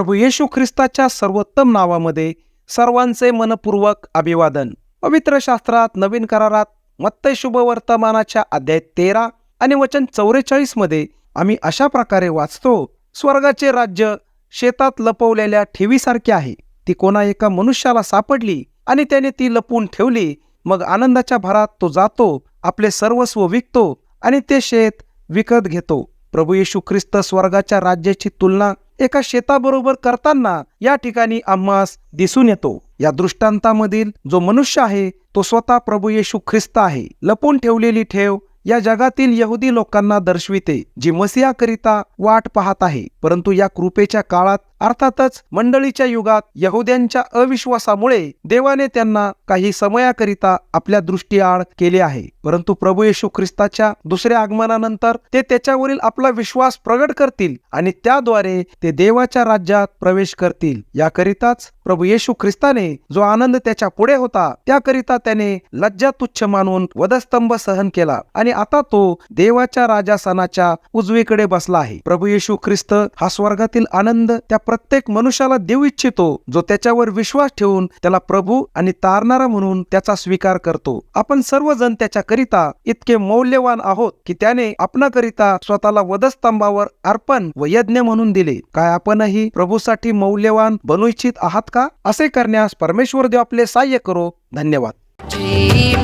प्रभू येशू ख्रिस्ताच्या सर्वोत्तम नावामध्ये सर्वांचे मनपूर्वक अभिवादन. पवित्र शास्त्रात नवीन करारात मत्तय शुभ वर्तमानाच्या अध्याय तेरा आणि वचन चौवेचाळीसमध्ये आम्ही अशा प्रकारे वाचतो स्वर्गाचे राज्य शेतात लपवलेल्या ठेवीसारखे आहे. ती कोणा एका मनुष्याला सापडली आणि त्याने ती लपवून ठेवली मग आनंदाच्या भरात तो जातो आपले सर्वस्व विकतो आणि ते शेत विकत घेतो. प्रभू येशू ख्रिस्त स्वर्गाच्या राज्याची तुलना एका शेताबरोबर करताना या ठिकाणी आम्हास दिसून येतो. या दृष्टांतामधील जो मनुष्य आहे तो स्वतः प्रभू येशू ख्रिस्त आहे. लपून ठेवलेली ठेव या जगातील यहुदी लोकांना दर्शविते जी मसियाकरिता वाट पाहत आहे. परंतु या कृपेच्या काळात अर्थातच मंडळीच्या युगात यहुद्यांच्या अविश्वासामुळे देवाने त्यांना काही समयाकरिता आपल्या दृष्टीआड केले आहे. परंतु प्रभू येशू ख्रिस्ताच्या दुसऱ्या आगमनानंतर ते त्याच्यावरील आपला विश्वास प्रगट करतील आणि त्याद्वारे ते देवाच्या राज्यात प्रवेश करतील. याकरिताच प्रभू येशू ख्रिस्ताने जो आनंद त्याच्या पुढे होता त्याकरिता त्याने लज्जा तुच्छ मानून वधस्तंभ सहन केला आणि आता तो देवाच्या राजासनाच्या उजवीकडे बसला आहे. प्रभू येशू ख्रिस्त हा स्वर्गातील आनंद त्या प्रत्येक मनुष्याला देऊ इच्छितो जो त्याच्यावर विश्वास ठेवून त्याला प्रभू आणि तारणारा म्हणून त्याचा स्वीकार करतो. आपण सर्वजण त्याच्याकरिता इतके मौल्यवान आहोत की त्याने आपणाकरिता स्वतःला वधस्तंभावर अर्पण व यज्ञ म्हणून दिले. काय आपणही प्रभूसाठी मौल्यवान बनू इच्छित आहात का? असे करण्यास परमेश्वर देव आपले सहाय्य करो. धन्यवाद. जी